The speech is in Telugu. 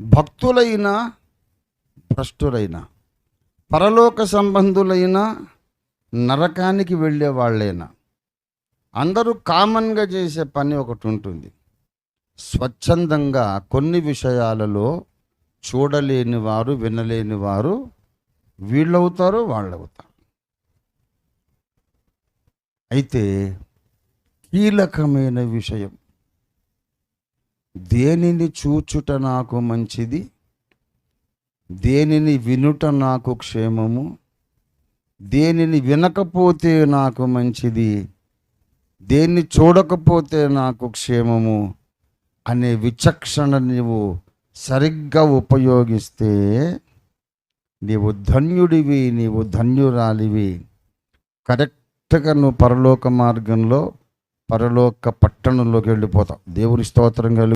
భక్తులైన భ్రష్టులైన పరలోక సంబంధులైన నరకానికి వెళ్ళే వాళ్ళైనా అందరూ కామన్గా చేసే పని ఒకటి ఉంటుంది. స్వచ్ఛందంగా కొన్ని విషయాలలో చూడలేని వారు వినలేని వారు వీళ్ళవుతారు వాళ్ళవుతారు. అయితే కీలకమైన విషయం దేనిని చూచుట నాకు మంచిది? దేనిని వినుట నాకు క్షేమము? దేనిని వినకపోతే నాకు మంచిది? దేన్ని చూడకపోతే నాకు క్షేమము? అనే విచక్షణ నీవు సరిగ్గా ఉపయోగిస్తే నీవు ధన్యుడివి నీవు ధన్యురాలివి. కరెక్ట్గా నువ్వు పరలోక మార్గంలో పరలోక పట్టణంలోకి వెళ్ళిపోతావు. దేవుని స్తోత్రం కలుగు